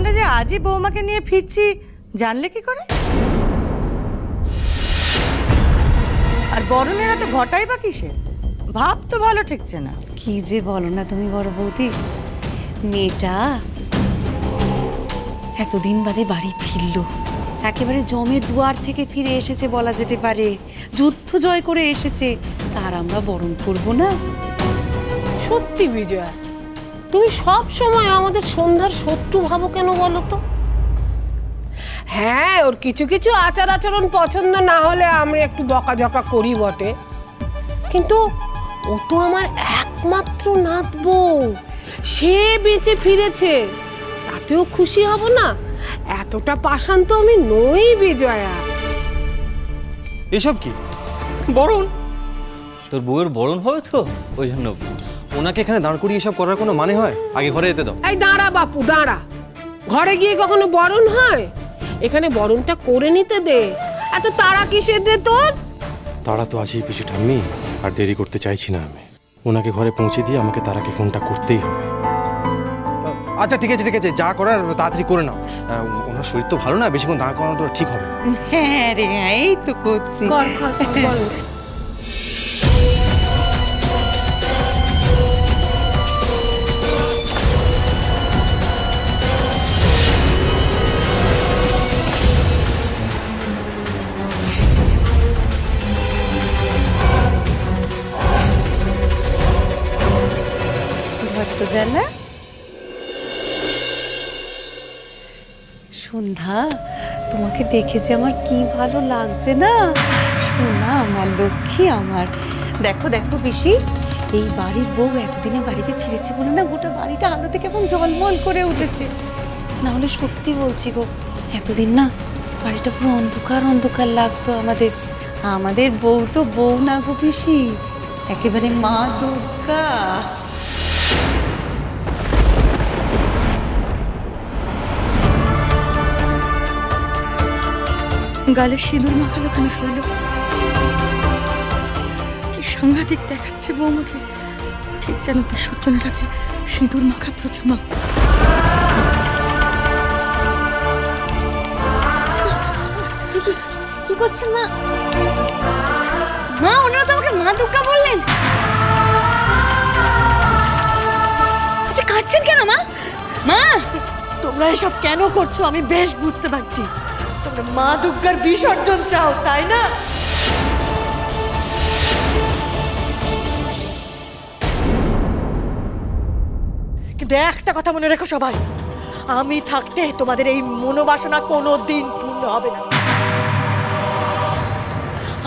আমরা যে আজই বৌমাকে নিয়ে ফিরছি জানলে কি করে? আর বরণেরা তো ঘটাই বা কিসে? ভাব তো ভালো ঠেকছে না। কি যে বলো না তুমি বড় বৌদি। মেয়েটা এতদিন বাদে বাড়ি ফিরলো। একেবারে জমের দুয়ার থেকে ফিরে এসেছে বলা যেতে পারে। যুদ্ধ জয় করে এসেছে। তার আমরা বরণ করব না। সত্যি বিজয়া তুমি সব সময় আমাদের সন্ধ্যার শত্রু ভাবো কেন বলো তো? হ্যাঁ ওর কিছু কিছু আচার আচরণ পছন্দ না হলে আমরা একটু বকাঝকা করি বটে। কিন্তু ও তো আমার একমাত্র নাত বউ। সে বেঁচে ফিরেছে। তাতেও খুশি হব না। এতটা পাষাণ তো আমি নই বিজয়া। এসব কি? বরণ? তোর বউয়ের বরণ হবে তো? ওই জন্য। ওনাকে এখানে দাঁড় করিয়ে এসব করার কোনো মানে হয়? আগে ঘরে যেতে দাও। এই দাঁড়া বাপু দাঁড়া। ঘরে গিয়ে কখনো বরণ হয়? এখানে বরণটা করে নিতে দে। এত তাড়া কিসের রে তোর? তারা তো আছেই পিছু ঠাম্মি আর দেরি করতে চাইছি না আমি। ওনাকে ঘরে পৌঁছে দিয়ে আমাকে তারাকে ফোনটা করতেই হবে। আচ্ছা ঠিক আছে ঠিক আছে যা করার তাড়াতাড়ি করে নাও। আহ, ওনার শরীর তো ভালো না বেশিক্ষণ দাঁড় করানো তো ঠিক হবে না। হ্যাঁ রে হ্যাঁ, এই তো করছি। ভক্তজালা সন্ধ্যা, তোমাকে দেখে যে আমার কি ভালো লাগছে না? সোনা, আমার লক্ষ্মী, আমার। দেখো দেখো পিসি, এই বাড়ির বউ এতদিনে বাড়িতে ফিরেছে বলে না গোটা বাড়িটা আলোতে কেমন ঝলমল করে উঠেছে? না হলে সত্যি বলছি গো, এতদিন না বাড়িটা পুরো অন্ধকার অন্ধকার লাগতো আমাদের। আমাদের বউ তো বউ না গো পিসি, একেবারে মা দুর্গা। গালে সিঁদুর মাখালো কেন শৈল? কি সাংঘাতিক দেখাচ্ছে বৌমাকে ঠিক যেন বিসর্জনটাকে সিঁদুর মাখা প্রতিমা। কি করছেন মা? মা ওনারা তো আমাকে মা দুর্গা বললেন। আপনি কাঁদছেন কেন মা? মা! তোমরা এসব কেন করছ? আমি বেশ বুঝতে পারছি। তোমরা মা দুর্গার বিসর্জন চাও, তাই না? কিন্তু একটা কথা মনে রেখো সবাই, আমি থাকতে তোমাদের এই মনোবাসনা কোনো দিন পূর্ণ হবে না।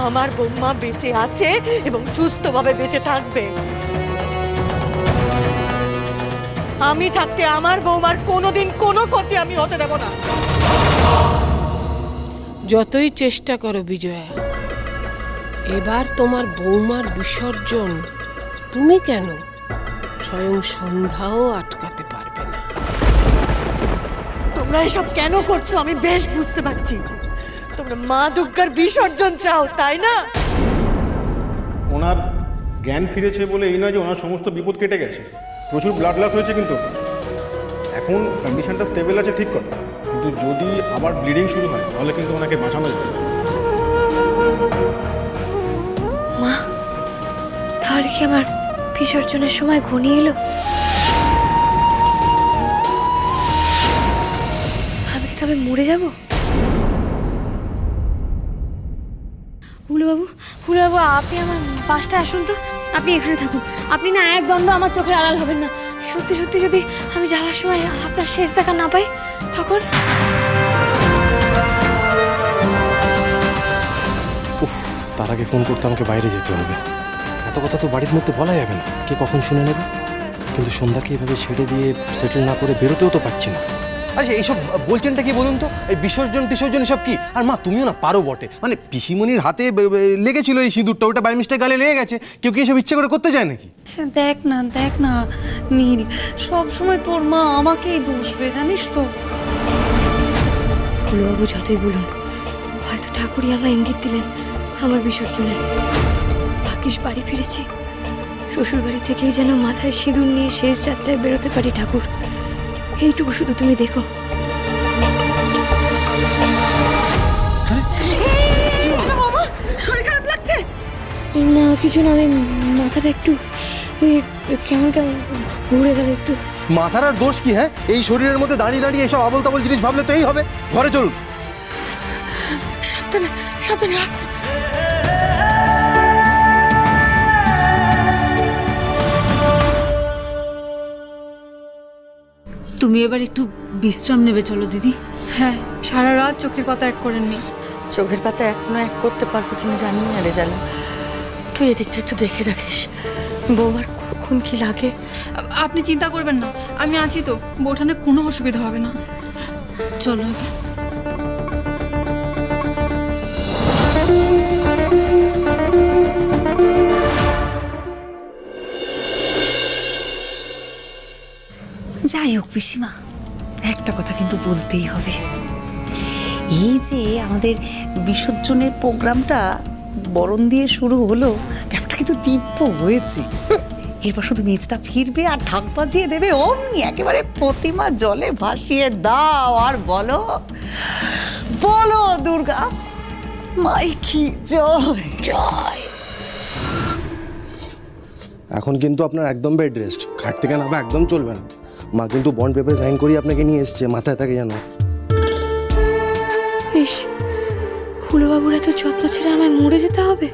আমার বৌমা বেঁচে আছে এবং সুস্থভাবে বেঁচে থাকবে। আমি থাকতে আমার বৌমার কোনোদিন কোনো ক্ষতি আমি হতে দেব না। যতই চেষ্টা করো বিজয়া এবার তোমার বৌমার বিসর্জন তুমি কেন? স্বয়ং সন্ধ্যাও আটকাতে পারবে না। তোমরা এসব কেন করছ? আমি বেশ বুঝতে পারছি। তোমরা মা দুর্গার বিসর্জন চাও তাই না? ওনার জ্ঞান ফিরেছে বলে এই নয় যে ওনার সমস্ত বিপদ কেটে গেছে। প্রচুর ব্লাড লস হয়েছে কিন্তু। এখন কন্ডিশনটা স্টেবল আছে ঠিক কথা। কিন্তু যদি আবার ব্লিডিং শুরু হয় তাহলে কিন্তু ওনাকে বাঁচানো যাবে মা তাহলে কি আমার বিসর্জনের সময় ঘনিয়ে এলো? আমি কি তবে মরে যাব? হুলুবাবু হুলুবাবু আপনি আমার পাশটা আসুন তো। আপনি এখানে থাকুন। আপনি না এক দণ্ড আমার চোখের আড়াল হবেন না। সত্যি সত্যি যদি আমি যাওয়ার সময় আপনার শেষ দেখা না পাই, তখন? উফ, তার আগে ফোন করতে আমাকে বাইরে যেতে হবে। এত কথা তো বাড়ির মধ্যে বলা যাবে না। কে কখন শুনে নেবে? কিন্তু সন্ধ্যাকে এভাবে ছেড়ে দিয়ে সেটেল না করে বেরোতেও তো পারছি না। আচ্ছা এইসব বলছেনটা কি বলুন তো? এই বিসর্জন টিসর্জন এসব কি? আর মা তুমিও না পারো বটে। মানে পিসিমণির হাতে লেগেছিল এই সিঁদুরটা ওটা বাই মিস্টেক গালে লেগে গেছে। কেউ কি এসব ইচ্ছে করে করতে যায় নাকি? হ্যাঁ, দেখ না দেখ না নীল। সব সময় তোর মা আমাকেই দোষবে জানিস তো? হুলুবাবু যতই বলুন হয়তো ঠাকুরই আমায় ইঙ্গিত দিলেন আমার বিসর্জনে ভাগ্যিস বাড়ি ফিরেছি। শ্বশুর বাড়ি থেকেই যেন মাথায় সিঁদুর নিয়ে শেষ যাত্রায় বেরোতে পারি ঠাকুর। এইটুকু শুধু তুমি দেখো। শরীর খারাপ লাগছে? না কিছু না ওই মাথাটা একটু কেমন কেমন ঘুরে গেল একটু। মাথার আর দোষ কি হ্যাঁ? এই শরীরের মধ্যে দাঁড়িয়ে দাঁড়িয়ে এসব আবল তাবল জিনিস ভাবলে তো এই হবে। ঘরে চলুন। সাবধানে সাবধানে আসতে। তুমি এবার একটু বিশ্রাম নেবে চলো দিদি। হ্যাঁ সারা রাত চোখের পাতা এক করেননি চোখের পাতা এখনও এক করতে পারব কিনা জানি না রে জানো। তুই এদিকটা একটু দেখে রাখিস। বৌমার কখন কি লাগে? আপনি চিন্তা করবেন না আমি আছি তো বৌঠানে কোনো অসুবিধা হবে না। চলো যাই হোক পিসিমা একটা কথা কিন্তু বলতেই হবে। এই যে আমাদের বিসর্জনের প্রোগ্রামটা বরণ দিয়ে শুরু হলো ব্যাপারটা কিন্তু দিব্য হয়েছে। এরপর শুধু মেজদা ফিরবে আর ঢাক বাজিয়ে দেবে অমনি একেবারে প্রতিমা জলে ভাসিয়ে দাও আর বলো বলো দুর্গা মাইকি জয়। জয়। এখন কিন্তু আপনার একদম বেড রেস্ট খাট থেকে নামা একদম চলবে না। মা কিন্তু বন্ড পেপারে সাইন করিয়ে আপনাকে নিয়ে এসছে মাথায় থাকে জানো ইস হুলোবাবুর এত যত্ন ছেড়ে আমায় মরে যেতে হবে?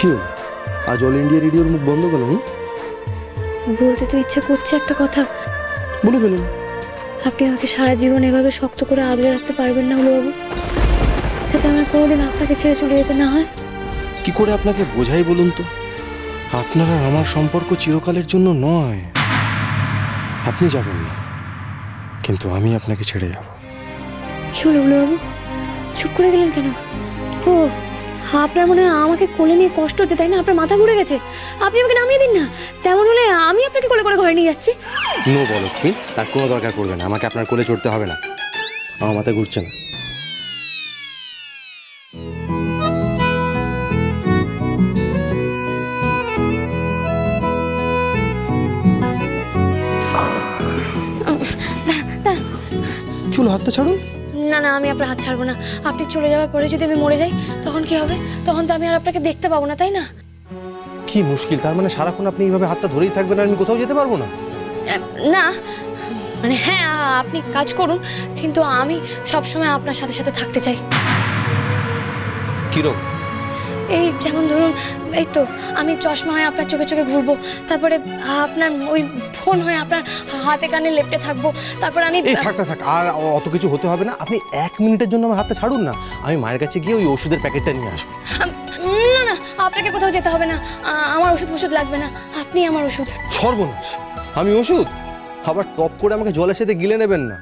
কি আজ অল ইন্ডিয়া রেডিওর মুখ বন্ধ কেন? বলতে তো ইচ্ছে করছে একটা কথা। বলে ফেলুন। আপনি আমাকে সারা জীবন এভাবে শক্ত করে আগলে রাখতে পারবেন না হুলোবাবু যাতে আমার কোনোদিন আপনাকে ছেড়ে চলে যেতে না হয়। কি করে আপনাকে বোঝাই বলুন তো? আপনার আর আমার সম্পর্ক চিরকালের জন্য নয়। আপনি যাবেন না কিন্তু আমি আপনাকে ছেড়ে যাব। কি হলো হুলোবাবু চুপ করে গেলেন কেন? ও আপনার মনে হয় আমাকে কোলে নিয়ে কষ্ট হতে তাই না? আপনার মাথা ঘুরে গেছে। আপনি আমাকে নামিয়ে দিন না। তেমন হলে আমি আপনাকে কোলে করে ঘরে নিয়ে যাচ্ছি। নো বলো তুমি তার কোনো দরকার করবে না। আমাকে আপনার কোলে চড়তে হবে না। আমার মাথায় ঘুরছে না। হলো হাতটা ছাড়ুন। না না আমি আপনার হাত ছাড়বো না। আপনি চলে যাওয়ার পরে যদি আমি মরে যাই তখন কি হবে? তখন তো আমি আর আপনাকে দেখতে পাবো না তাই না? কি মুশকিল তার মানে সারাক্ষণ আপনি এইভাবে হাতটা ধরেই থাকবেন আর আমি কোথাও যেতে পারব না? না। মানে হ্যাঁ আপনি কাজ করুন কিন্তু আমি সবসময় আপনার সাথে সাথে থাকতে চাই। কীরকম? এই যেমন ধরুন এই তো আমি চশমা হয়ে আপনার চোখে চোখে ঘুরবো তারপরে আপনার ওই ফোন হয়ে আপনার হাতে কানে লেপটে থাকব তারপর আমি থাকতে থাক আর অত কিছু হতে হবে না আপনি এক মিনিটের জন্য আমার হাতটা ছাড়ুন না আমি মায়ের কাছে গিয়ে ওই ওষুধের প্যাকেটটা নিয়ে আসব। না না আপনাকে কোথাও যেতে হবে না আমার ওষুধ ওষুধ লাগবে না আপনি আমার ওষুধ। সর্বনাশ আমি ওষুধ? আবার টপ করে আমাকে জলের সাথে গিলে নেবেন না।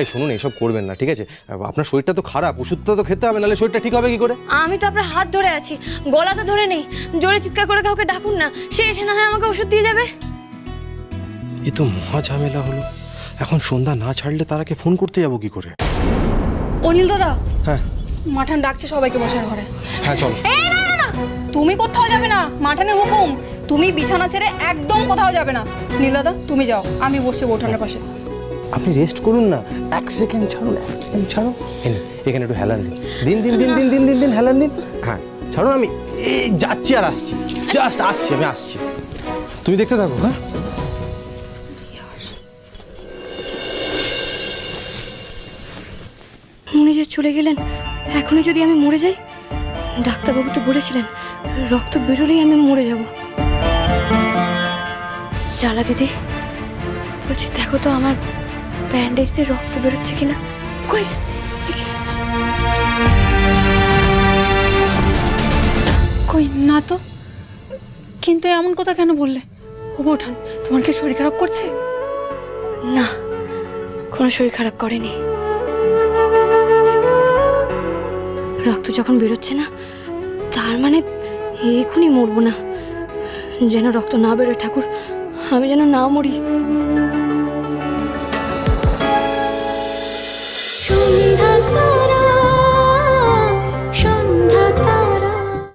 এই শুনুন এসব করবেন না ঠিক আছে? আপনার শরীরটা তো খারাপ ওষুধটা তো খেতে হবে নাহলে শরীরটা ঠিক হবে কি করে? আমি তো আপনার হাত ধরে আছি গলা তো ধরে নেই জোরে চিৎকার করে কাউকে ডাকুন না সে এসে না হয় আমাকে ওষুধ দিয়ে যাবে? এ তো মহা ঝামেলা হলো। এখন সন্ধ্যা না ছাড়লে তারাকে ফোন করতে যাব কি করে? অনিল দাদা হ্যাঁ। মাঠান ডাকছে সবাইকে বসার ঘরে। হ্যাঁ চলো। এই না না না তুমি কোথাও যাবে না মাঠানে হুকুম তুমি বিছানা ছেড়ে একদম কোথাও যাবে না। নীল দাদা তুমি যাও আমি বসছি বৌঠানের পাশে। আপনি রেস্ট করুন না। এক সেকেন্ড ছাড়ুন, এক সেকেন্ড এই এখানে একটু হেলান দিন। দিন দিন দিন দিন দিন দিন দিন, হেলান দিন। হ্যাঁ ছাড়ুন, আমি এই যাচ্ছি আর আসছি। জাস্ট আসছি, আমি আসছি। তুমি দেখতে থাকো হ্যাঁ? উনি যে চলে গেলেন, এখনই যদি আমি মরে যাই, ডাক্তারবাবু তো বলেছিলেন, রক্ত বেরোলেই আমি মরে যাব। জ্বালা দিদি, বলছি, দেখো তো আমার ব্যান্ডেজ দিয়ে রক্ত বেরোচ্ছে কিনা? কই? কই না তো। কিন্তু এমন কথা কেন বললে? ও বৌঠান তোমার কি শরীর খারাপ করছে? না কোনো শরীর খারাপ করেনি। রক্ত যখন বেরোচ্ছে না তার মানে এখনই মরবো না। যেন রক্ত না বেরোয় ঠাকুর আমি যেন না মরি।